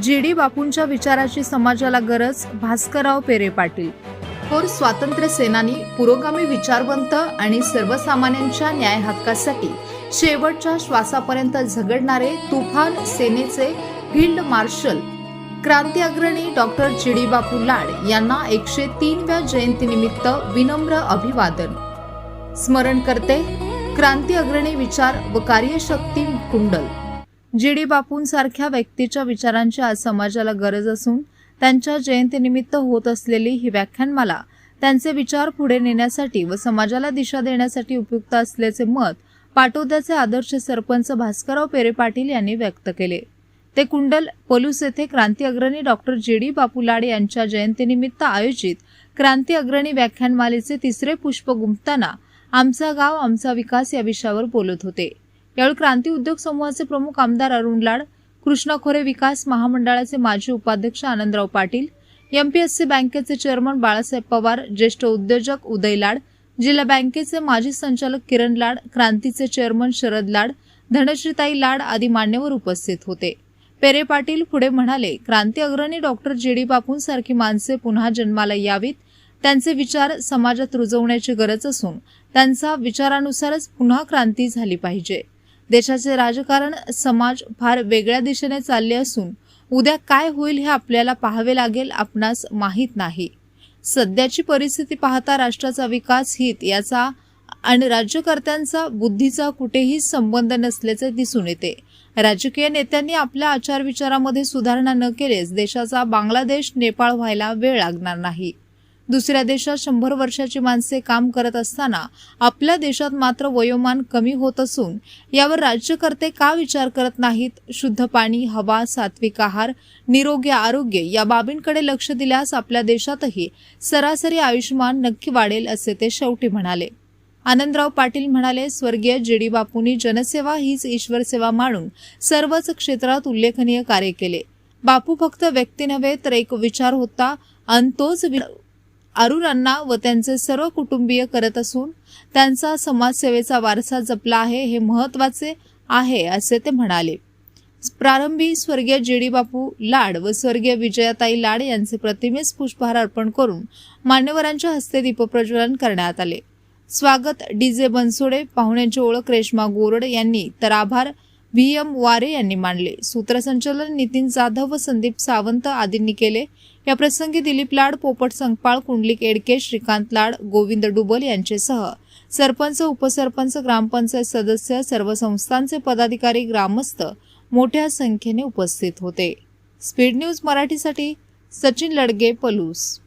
G D बापूंच्या विचाराची समाजाला गरज भास्करराव पेरे पाटील. थोर स्वातंत्र्य सेनानी पुरोगामी विचारवंत आणि सर्वसामान्यांच्या न्याय हक्कासाठी शेवटच्या श्वासापर्यंत झगडणारे तुफान सेनेचे फील्ड मार्शल क्रांती अग्रणी डॉक्टर जी डी बापू लाड यांना एकशे तीनव्या जयंतीनिमित्त विनम्र अभिवादन. स्मरण करते क्रांती अग्रणी विचार व कार्यशक्ती कुंडल. जी डी बापूंसारख्या व्यक्तीच्या विचारांची आज समाजाला गरज असून त्यांच्या जयंतीनिमित्त होत असलेली ही व्याख्यानमाला त्यांचे विचार पुढे नेण्यासाठी व समाजाला दिशा देण्यासाठी उपयुक्त असल्याचे मत पाटोद्याचे आदर्श सरपंच भास्करराव पेरे पाटील यांनी व्यक्त केले. ते कुंडल पलूस येथे क्रांती अग्रणी डॉक्टर जे डी बापू लाड यांच्या जयंतीनिमित्त आयोजित क्रांती अग्रणी व्याख्यानमालेचे तिसरे पुष्प गुंफताना आमचा गाव आमचा विकास या विषयावर बोलत होते. यावेळी क्रांती उद्योग समूहाचे प्रमुख आमदार अरुण लाड कृष्णा खोरे विकास महामंडळाचे माजी उपाध्यक्ष आनंदराव पाटील एमपीएससी बँकेचे चेअरमन बाळासाहेब पवार ज्येष्ठ उद्योजक उदय लाड जिल्हा बँकेचे माजी संचालक किरण लाड क्रांतीचे चेअरमन शरद लाड धनश्रीताई लाड आदी मान्यवर उपस्थित होते. पेरे पाटील पुढे म्हणाले क्रांती अग्रणी डॉक्टर जे डी बापूंसारखी माणसे पुन्हा जन्माला यावीत. त्यांचे विचार समाजात रुजवण्याची गरज असून त्यांचा विचारानुसारच पुन्हा क्रांती झाली पाहिजे. देशाचे राजकारण समाज फार वेगळ्या दिशेने चालले असून उद्या काय होईल हे आपल्याला पाहावे लागेल आपणास माहीत नाही. सध्याची परिस्थिती पाहता राष्ट्राचा विकास हित याचा आणि राज्यकर्त्यांचा बुद्धीचा कुठेही संबंध नसल्याचे दिसून येते. राजकीय नेत्यांनी आपल्या आचारविचारामध्ये सुधारणा न केल्यास देशाचा बांगलादेश नेपाळ व्हायला वेळ लागणार नाही. दुसऱ्या देशात शंभर वर्षाची माणसे काम करत असताना आपल्या देशात मात्र वयोमान कमी होत असून यावर राज्यकर्ते का विचार करत नाहीत? शुद्ध पाणी हवा सात्विक आहार निरोगी आरोग्य या बाबींकडे लक्ष दिल्यास आपल्या देशातही सरासरी आयुष्यमान नक्की वाढेल असे ते शेवटी म्हणाले. आनंदराव पाटील म्हणाले स्वर्गीय जे डी बापूंनी जनसेवा हीच ईश्वरसेवा मानून सर्वच क्षेत्रात उल्लेखनीय कार्य केले. बापू फक्त व्यक्ती नव्हे तर एक विचार होता आणि तोच अरुणांना व त्यांचे सर्व कुटुंबीय करत असून त्यांचा समाजसेवेचा वारसा जपला आहे हे महत्त्वाचे आहे असे ते म्हणाले. प्रारंभी स्वर्गीय जे बापू लाड व स्वर्गीय विजयाताई लाड यांचे प्रतिमेस पुष्पहार अर्पण करून मान्यवरांच्या हस्ते दीपप्रज्वलन करण्यात आले. स्वागत डी जे बनसोडे पाहुण्यांची ओळख रेश्मा गोरड यांनी तर आभार व्ही. एम. वारे यांनी मांडले. सूत्रसंचालन नितीन जाधव व संदीप सावंत आदींनी केले. या प्रसंगी दिलीप लाड पोपट संकपाळ कुंडलिक एडके श्रीकांत लाड गोविंद डुबल यांचेसह सरपंच उपसरपंच ग्रामपंचायत सदस्य सर्व संस्थांचे पदाधिकारी ग्रामस्थ मोठ्या संख्येने उपस्थित होते. स्पीड न्यूज मराठीसाठी सचिन लडगे पलूस.